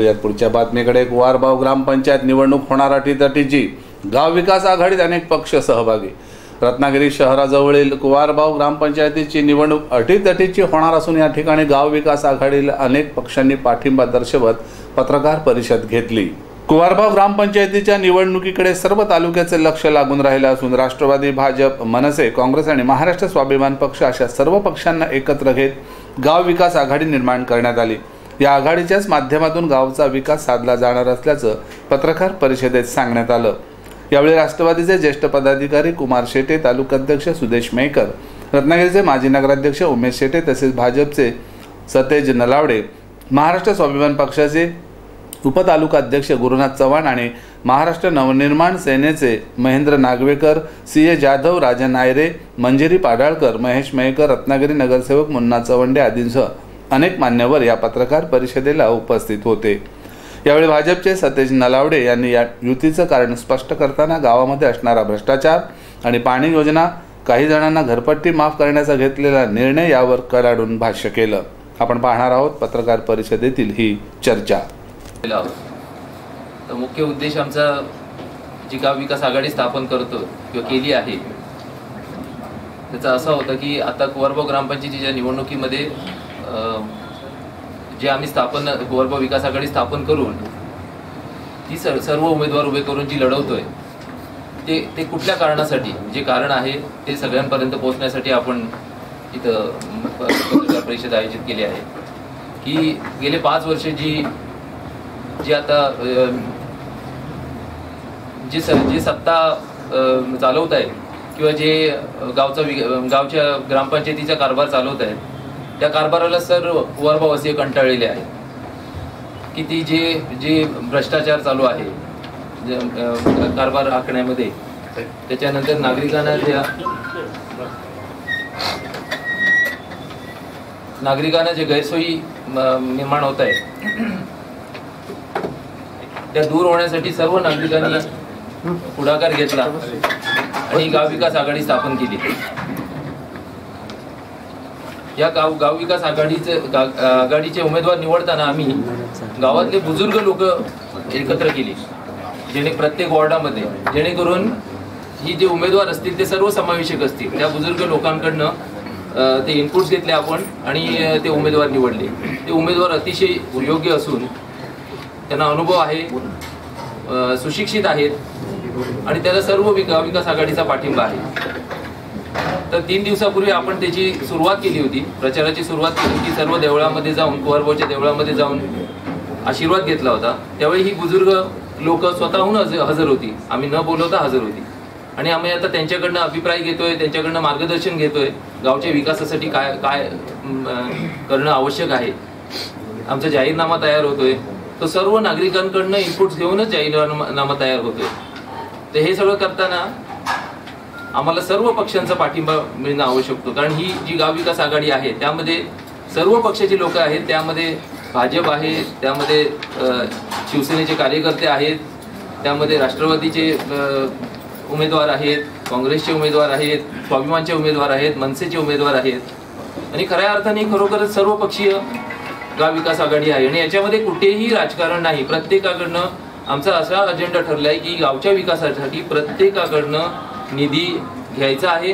वळूयात पुढच्या बातमीकडे कुवारबाव ग्रामपंचायत निवडणूक होणार अटीतटीची गाव विकास आघाडीत अनेक पक्ष सहभागी. रत्नागिरी शहराजवळील कुवारबाव ग्रामपंचायतीची निवडणूक अटीतटीची होणार असून या ठिकाणी गाव विकास आघाडीला अनेक पक्षांनी पाठिंबा दर्शवत पत्रकार परिषद घेतली. कुवारबाव ग्रामपंचायतीच्या निवडणुकीकडे सर्व तालुक्याचे लक्ष लागून राहिले असून राष्ट्रवादी भाजप मनसे काँग्रेस आणि महाराष्ट्र स्वाभिमान पक्ष अशा सर्व पक्षांना एकत्र घेत गाव विकास आघाडी निर्माण करण्यात आली. या आघाडीच्याच माध्यमातून गावचा विकास साधला जाणार असल्याचं पत्रकार परिषदेत सांगण्यात आलं. यावेळी राष्ट्रवादीचे ज्येष्ठ पदाधिकारी कुमार शेटे तालुकाध्यक्ष सुदेश मेकर रत्नागिरीचे माजी नगराध्यक्ष उमेश शेटे तसेच भाजपचे सतेज नलावडे महाराष्ट्र स्वाभिमान पक्षाचे उपतालुकाध्यक्ष गुरुनाथ चव्हाण आणि महाराष्ट्र नवनिर्माण सेनेचे महेंद्र नागवेकर सी ए जाधव राजन नायरे मंजिरी पाडाळकर महेश मयेकर रत्नागिरी नगरसेवक मुन्ना चवंडे आदींसह अनेक मान्यवर या पत्रकार परिषदेला उपस्थित होते. यावेळी भाजपचे सतेज नलावडे यांनी या युतीचं कारण स्पष्ट करताना गावामध्ये असणारा भ्रष्टाचार आणि पाणी योजना काही जणांना घरपट्टी माफ करण्याचा घेतलेला निर्णय यावर कराडून भाष्य केलं. आपण पाहणार आहोत पत्रकार परिषदेतील ही चर्चा. तर मुख्य उद्देश आमचा जी गाव विकास आघाडी स्थापन करतो किंवा केली आहे त्याचा असा होता की आता कुवारबाव ग्रामपंचायतीच्या निवडणुकीमध्ये जे आम्ही स्थापन कुवारबाव विकास आघाडी स्थापन करून ती सर सर्व उमेदवार उभे करून जी लढवतोय ते ते कुठल्या कारणासाठी? जे कारण आहे ते सगळ्यांपर्यंत पोहोचण्यासाठी आपण इथं पत्रकार परिषद आयोजित केली आहे. की गेले पाच वर्ष जी जी आता जे स जी सत्ता चालवत आहे किंवा जे गावचा वि गावच्या ग्रामपंचायतीचा कारभार चालवत आहे त्या कारभाराला सर वरभावासी कंटाळलेले आहे. की ती जे जे भ्रष्टाचार चालू आहे कारभार आखण्यामध्ये त्याच्यानंतर नागरिकांना ज्या नागरिकांना जे गैरसोयी निर्माण होत आहे त्या दूर होण्यासाठी सर्व नागरिकांनी पुढाकार घेतला आणि गाव विकास आघाडी स्थापन केली. या गाव गाव विकास आघाडीचे गा- आघाडीचे उमेदवार निवडताना आम्ही गावातले बुजुर्ग लोक एकत्र केली. जेणे प्रत्येक वॉर्डामध्ये. जेणेकरून ही जे उमेदवार असतील ते सर्व समावेशक असतील. त्या बुजुर्ग लोकांकडनं ते इनपुट्स घेतले आपण आणि ते उमेदवार निवडले. ते उमेदवार अतिशय योग्य असून त्यांना अनुभव आहे सुशिक्षित आहेत आणि त्याला सर्व विका विकास आघाडीचा पाठिंबा आहे. तर तीन दिवसापूर्वी आपण त्याची सुरुवात केली होती. प्रचाराची सुरुवात केली होती. सर्व देवळामध्ये जाऊन कुवारबावच्या देवळामध्ये जाऊन आशीर्वाद घेतला होता. त्यावेळी ही बुजुर्ग लोक स्वतःहून हजर होती. आम्ही न बोलवता हजर होती. आणि आम्ही आता त्यांच्याकडनं अभिप्राय घेतोय त्यांच्याकडनं मार्गदर्शन घेतोय गावच्या विकासासाठी काय काय करणं आवश्यक आहे. आमचा जाहीरनामा तयार होतोय. तो सर्व नागरिकांकडनं इनपुट्स घेऊनच जाहीरनामा तयार होतोय. तर हे सगळं करताना आम्हाला सर्व पक्षांचा पाठिंबा मिळणं आवश्यक होतो. कारण ही जी गाव विकास आघाडी आहे त्यामध्ये सर्व पक्षाची लोक आहेत. त्यामध्ये भाजप आहे त्यामध्ये शिवसेनेचे कार्यकर्ते आहेत. त्यामध्ये राष्ट्रवादीचे उमेदवार आहेत काँग्रेसचे उमेदवार आहेत स्वाभिमानचे उमेदवार आहेत मनसेचे उमेदवार आहेत. आणि खऱ्या अर्थाने खरोखरच सर्व पक्षीय आघाडी आहे. आणि याच्यामध्ये कुठेही राजकारण नाही. प्रत्येकाकडनं आमचा असा अजेंडा आहे की गावच्या विकासासाठी प्रत्येकाकडनं निधी घ्यायचा आहे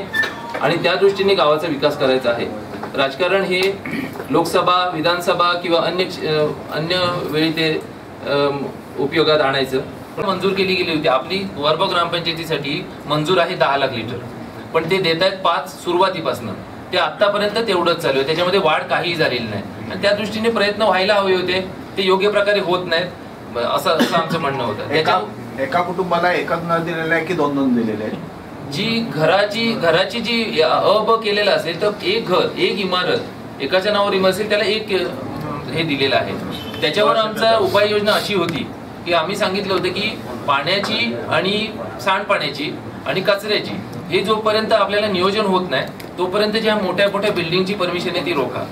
आणि त्या दृष्टीने गावाचा विकास करायचा आहे. राजकारण हे लोकसभा विधानसभा किंवा अन्य अन्य वेळी ते उपयोगात आणायचं. मंजूर केली गेली होती. आपली वरबा ग्रामपंचायतीसाठी मंजूर आहे दहा लाख लिटर. पण ते देत आहेत पाच सुरुवातीपासून. ते आतापर्यंत तेवढंच चालू आहे. त्याच्यामध्ये वाढ काहीही झालेली नाही. आणि त्या दृष्टीने प्रयत्न व्हायला हवे होते. ते योग्य प्रकारे होत नाहीत. असं असं आमचं म्हणणं होतं. एका कुटुंबाला एकच नळ दिलेला आहे की दोन दोन दिलेले आहेत? जी घराची घराची जी अ केलेला केलेलं असेल तर एक घर एक इमारत एकाच्या नावावर इमारत असेल त्याला एक हे दिलेलं आहे. त्याच्यावर आमचा उपाययोजना अशी होती की आम्ही सांगितलं होतं की पाण्याची आणि सांडपाण्याची आणि कचऱ्याची हे जोपर्यंत आपल्याला नियोजन होत नाही तोपर्यंत ज्या मोठ्या मोठ्या बिल्डिंगची परमिशन आहे ती रोखा.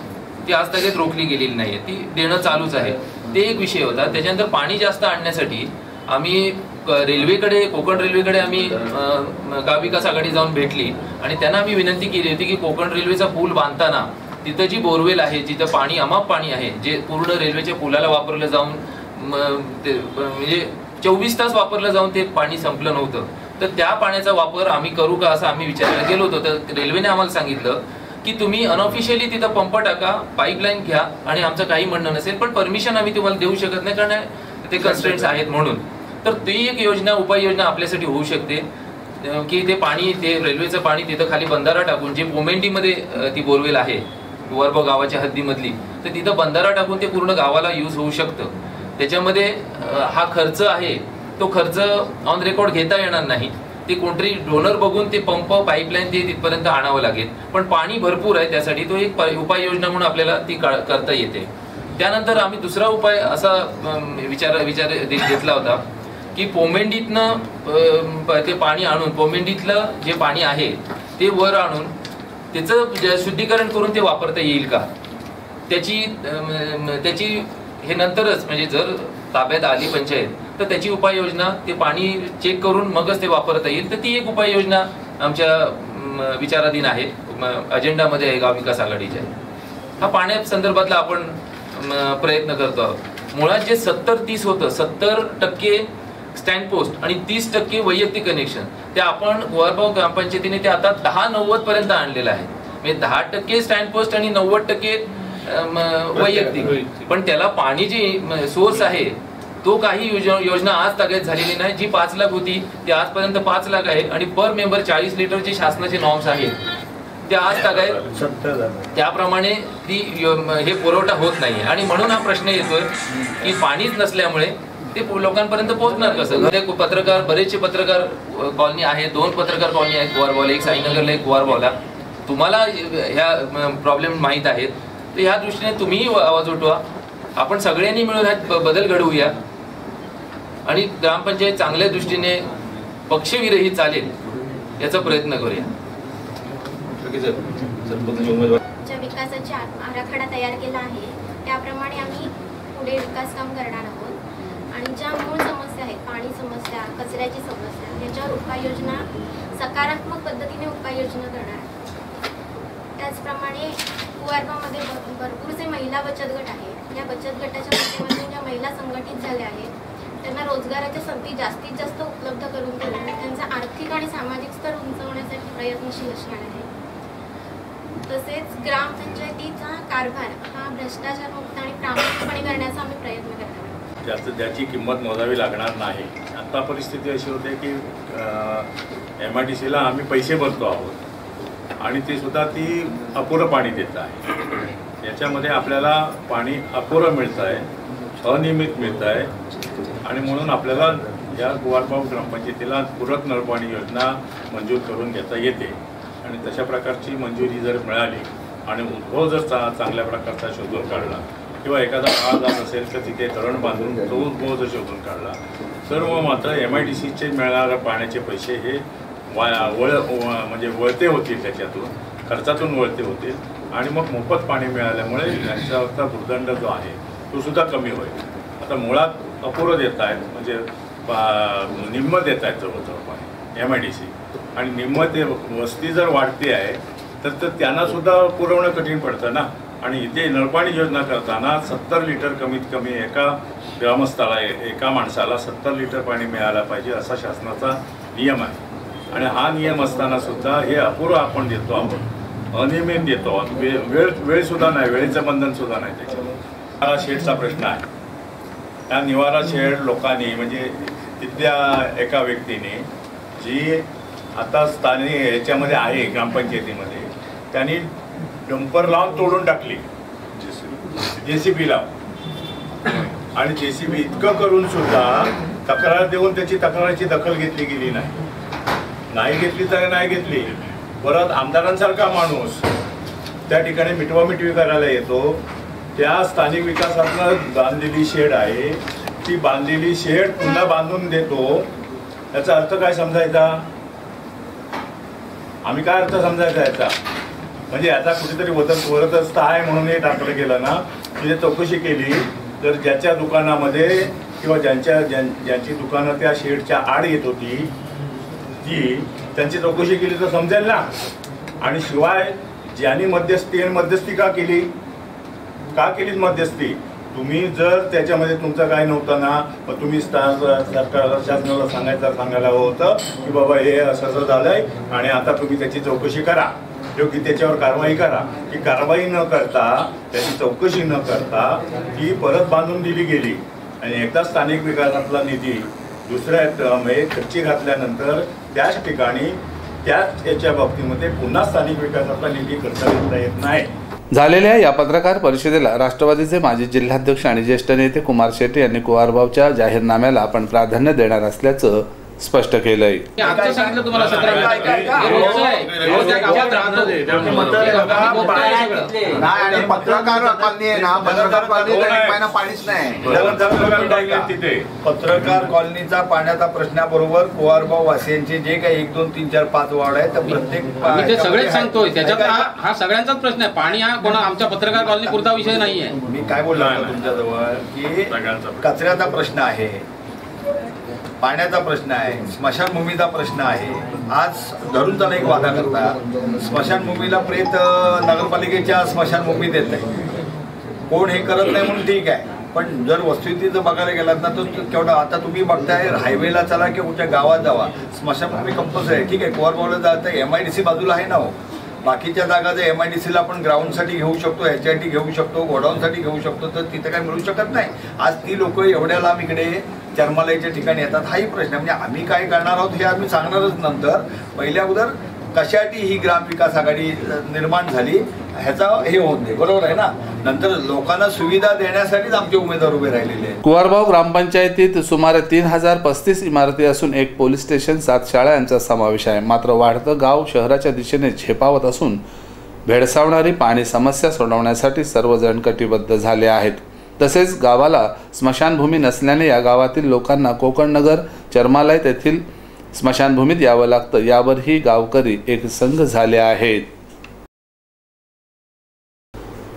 ती आज तगेत रोखली गेलेली नाहीये ती देणं चालूच आहे. ते एक विषय होता. त्याच्यानंतर पाणी जास्त आणण्यासाठी आम्ही रेल्वेकडे कोकण रेल्वेकडे आम्ही अ, गाव विकास आघाडी जाऊन भेटली. आणि त्यांना आम्ही विनंती केली होती की कोकण रेल्वेचा पूल बांधताना तिथं जी बोरवेल आहे जिथं पाणी अमाप पाणी आहे जे पूर्ण रेल्वेच्या पुलाला वापरलं जाऊन म्हणजे चोवीस तास वापरलं जाऊन ते पाणी संपलं नव्हतं. तर त्या पाण्याचा वापर आम्ही करू का असं आम्ही विचारायला गेलो होतो. तर रेल्वेने आम्हाला सांगितलं की तुम्ही अनऑफिशियली तिथं पंप टाका पाईपलाईन घ्या आणि आमचं काही म्हणणं नसेल पण परमिशन आम्ही तुम्हाला देऊ शकत नाही कारण ते कन्स्ट्रेंट्स आहेत म्हणून. तर ती एक योजना उपाययोजना आपल्यासाठी होऊ शकते. की ते पाणी ते रेल्वेचं पाणी तिथं खाली बंधारा टाकून जे मोमेंटीमध्ये ती बोरवेल आहे वरबो गावाच्या हद्दीमधली तर तिथं बंधारा टाकून ते पूर्ण गावाला यूज होऊ शकतं. त्याच्यामध्ये हा खर्च आहे तो खर्च ऑन रेकॉर्ड घेता येणार नाही. ते कोणतरी डोनर बघून ते पंप पाईपलाईन ते तिथपर्यंत आणावं लागेल. पण पाणी भरपूर आहे त्यासाठी तो एक प- उपाययोजना म्हणून आपल्याला ती करता येते. त्यानंतर आम्ही दुसरा उपाय असा विचार विचार दे- घेतला होता. की पोमेंडीतनं ते पाणी आणून पोमेंडीतलं जे पाणी आहे ते वर आणून त्याचं शुद्धीकरण करून ते वापरता येईल का? त्याची त्याची हे नंतरच म्हणजे जर ताब्यात आली पंचायत तर त्याची उपाययोजना ते पाणी चेक करून मगच ते वापरता येईल तर ती एक उपाययोजना आमच्या विचाराधीन आहे. म, अजेंडामध्ये आहे गाव विकास आघाडीच्या. हा पाण्या संदर्भातला आपण प्रयत्न करतो आहोत. मुळात जे सत्तर तीस होतं सत्तर टक्के स्टँड पोस्ट आणि तीस टक्के वैयक्तिक कनेक्शन ते आपण गोवारगाव ग्रामपंचायतीने ते आता दहा नव्वद पर्यंत आणलेलं आहे. म्हणजे दहा टक्के स्टँड पोस्ट आणि नव्वद टक्के वैयक्तिक. पण त्याला पाणी जे सोर्स आहे तो काही योजना आज तगायत झालेली नाही. जी पाच लाख होती ती आजपर्यंत पाच लाख आहे. आणि पर मेंबर चाळीस लिटरचे शासनाचे नॉर्म्स आहेत. ते आज तगायत त्याप्रमाणे ती हे पुरवठा होत नाही आणि म्हणून हा प्रश्न येतोय की पाणीच नसल्यामुळे ते लोकांपर्यंत पोहोचणार कसं? ते पत्रकार बरेचसे पत्रकार कॉलनी आहेत. दोन पत्रकार कॉलनी आहेत गोवारबावला एक साईनगरला एक गोवारबावला तुम्हाला ह्या प्रॉब्लेम माहीत आहेत. तर ह्या दृष्टीने तुम्हीही आवाज उठवा. आपण सगळ्यांनी मिळून ह्यात बदल घडवूया. आणि ग्रामपंचायत चांगल्या दृष्टीने पक्षविरहित चालेल याचा प्रयत्न करूया. विकासाचा आराखडा तयार केला आहे त्याप्रमाणे आम्ही पुढे विकास काम करणार आहोत. आणि ज्या मूळ समस्या आहेत पाणी समस्या कचऱ्याची समस्या याच्यावर उपाययोजना सकारात्मक पद्धतीने उपाययोजना करणार आहे. त्याचप्रमाणे कुवारबामध्ये भरपूर भरपूरसे महिला बचत गट आहेत या बचत गटाच्या माध्यमातून ज्या महिला संघटित झाल्या आहेत त्यांना रोजगाराच्या संधी जास्तीत जास्त उपलब्ध करून देणार त्यांचा आर्थिक आणि सामाजिक स्तर उंचवण्यासाठी प्रयत्नशील असणार आहे. तसेच ग्रामपंचायतीचा कारभार हा भ्रष्टाचारमुक्त आणि प्रामाणिकपणे करण्याचा आम्ही प्रयत्न ज्याचं ज्याची किंमत मोजावी लागणार नाही. आता परिस्थिती अशी होते की एम आय डी सीला आम्ही पैसे भरतो आहोत. आणि ती सुद्धा ती अपुरं पाणी देत आहे. याच्यामध्ये आपल्याला पाणी अपुरं मिळतं आहे अनियमित मिळतं आहे आणि म्हणून आपल्याला या कुवारबाव ग्रामपंचायतीला पूरक नळपाणी योजना मंजूर करून घेता येते. आणि तशा प्रकारची मंजुरी जर मिळाली आणि उद्भव जर चा चांगल्या प्रकारचा शोधून काढला किंवा एखादा काळ जात असेल तर तिथे धरण बांधून तो उद्भव जर शोधून काढला. तर मग मात्र एम आय डी सीचे मिळणाऱ्या पाण्याचे पैसे हे वा वळ व- म्हणजे वळते होतील त्याच्यातून खर्चातून वळते होतील आणि मग मोफत पाणी मिळाल्यामुळे यांच्यावरचा भूदंड जो आहे तो सुद्धा कमी होईल. आता मुळात अपुरं देत आहेत म्हणजे निम्म देत आहेत जवळजवळ पाणी एम आय डी सी आणि निम्म ते वस्ती जर वाढते आहे तर तर त्यांना सुद्धा पुरवणं कठीण पडतं ना. आणि इथे नळपाणी योजना करताना सत्तर लिटर कमीत कमी एका ग्रामस्थाला एका माणसाला सत्तर लिटर पाणी मिळायला पाहिजे असा शासनाचा नियम आहे. आणि हा नियम असताना सुद्धा हे अपुरं आपण देतो आपण अनियमित देतो आहोत. वे वेळ वेळसुद्धा नाही वेळेचं बंधनसुद्धा नाही त्याच्यामध्ये हा शेडचा प्रश्न आहे. त्या निवारा शेड लोकांनी म्हणजे तिथल्या एका व्यक्तीने जी आता स्थानिक याच्यामध्ये आहे ग्रामपंचायतीमध्ये त्यांनी डंपर लावून तोडून टाकली. जे सी बी लावून. आणि जे सी बी इतकं करून सुद्धा तक्रार देऊन त्याची तक्राराची दखल घेतली गेली नाही. नाही घेतली तर नाही घेतली. परत आमदारांसारखा माणूस त्या ठिकाणी मिटवा मिटवी करायला येतो. त्या स्थानिक विकासातनं बांधलेली शेड आहे. ती बांधलेली शेड पुन्हा बांधून देतो. याचा अर्थ काय समजायचा? आम्ही काय अर्थ समजायचा याचा? म्हणजे आता कुठेतरी वतन वरदस्त आहे म्हणून हे दाखलं गेलं ना. म्हणजे चौकशी केली तर ज्याच्या दुकानामध्ये किंवा ज्यांच्या ज्यां ज्यांची दुकानं त्या शेडच्या आड येत होती ती त्यांची चौकशी केली तर समजेल ना. आणि शिवाय ज्यांनी मध्यस्थी आणि मध्यस्थी का केली? का केलीच मध्यस्थी? तुम्ही जर त्याच्यामध्ये तुमचं काय नव्हतं ना मग तुम्ही सरकार शासनाला सांगायचं सांगायला हवं होतं की बाबा हे असं असं झालंय आणि आता तुम्ही त्याची चौकशी करा. योग्य त्याच्यावर कारवाई करा. की कारवाई न करता त्याची चौकशी न करता ती परत बांधून दिली गेली. आणि एकदा स्थानिक विकासातला निधी दुसऱ्या त- खर्ची घातल्यानंतर त्याच ठिकाणी त्याच याच्या बाबतीमध्ये पुन्हा स्थानिक विकासातला निधी खर्च करता येत नाही. झालेल्या या पत्रकार परिषदेला राष्ट्रवादीचे माजी जिल्हाध्यक्ष आणि ज्येष्ठ नेते कुमार शेट्टी यांनी कुवारबावच्या जाहीरनाम्याला आपण प्राधान्य देणार असल्याचं स्पष्ट केलंय. सांगितलं तुम्हाला सतरा. हे आहे. आणि पत्रकार कॉलनी आहे ना पत्रकार कॉलनी एक महिना पाणीच नाही. तिथे पत्रकार कॉलनीचा पाण्याचा प्रश्नाबरोबर कुवारबाव वासियांचे जे काही एक दोन तीन चार पाच वार्ड आहेत त्या प्रत्येक सगळेच सांगतोय. त्याच्यात हा सगळ्यांचाच प्रश्न आहे. पाणी हा कोणा आमच्या पत्रकार कॉलनी पुरता विषय नाहीये. मी काय बोललो. तुमच्याजवळ? की. कचऱ्याचा प्रश्न आहे. पाण्याचा प्रश्न आहे स्मशानभूमीचा प्रश्न आहे. आज धरून त्याला एक वादा करता. स्मशानभूमीला प्रेत नगरपालिकेच्या स्मशानभूमीत देत नाही. कोण हे करत नाही म्हणून ठीक आहे. पण जर वस्तुस्थिती जर बघायला गेलात ना तर केवढा आता तुम्ही बघताय हायवेला चला की कुठच्या गावात जावा. स्मशानभूमी कंपल्सरी आहे. ठीक आहे कोरबावला जातं एम आय डी सी बाजूला आहे ना हो. बाकीच्या जागा जर एम आय डी सीला आपण ग्राउंडसाठी घेऊ शकतो एच आय टी घेऊ शकतो गोडाऊनसाठी घेऊ शकतो तर तिथे काही मिळू शकत नाही. आज ती लोक एवढ्या लांब इकडे जन्मालयाच्या ठिकाणी येतात हाही प्रश्न म्हणजे आम्ही काय करणार आहोत हे आम्ही सांगणारच नंतर. पहिल्या अगोदर कशासाठी ही ग्रामविकास आघाडी निर्माण झाली ह्याचा हे होत नाही. बरोबर आहे ना? नंतर लोकांना सुविधा देण्यासाठीच आमचे उमेदवार उभे राहिलेले आहेत. ग्रामपंचायतीत सुमारे तीन हजार पस्तीस इमारती असून एक पोलीस स्टेशन सात शाळा यांचा समावेश आहे. मात्र वाढतं गाव शहराच्या दिशेने झेपावत असून भेडसावणारी पाणी समस्या सोडवण्यासाठी सर्वजण कटिबद्ध झाले आहेत. तसेच गावाला स्मशानभूमी नसल्याने या गावातील लोकांना कोकणनगर चर्मालय तेथील स्मशानभूमीत यावं लागतं. यावरही गावकरी एक संघ झाले आहेत.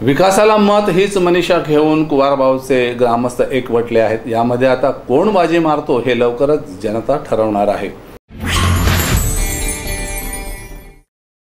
विकासाला मत हीच मनीषा घेऊन कुवारबावचे ग्रामस्थ एकवटले आहेत. यामध्ये आता कोण बाजी मारतो हे लवकरच जनता ठरवणार आहे.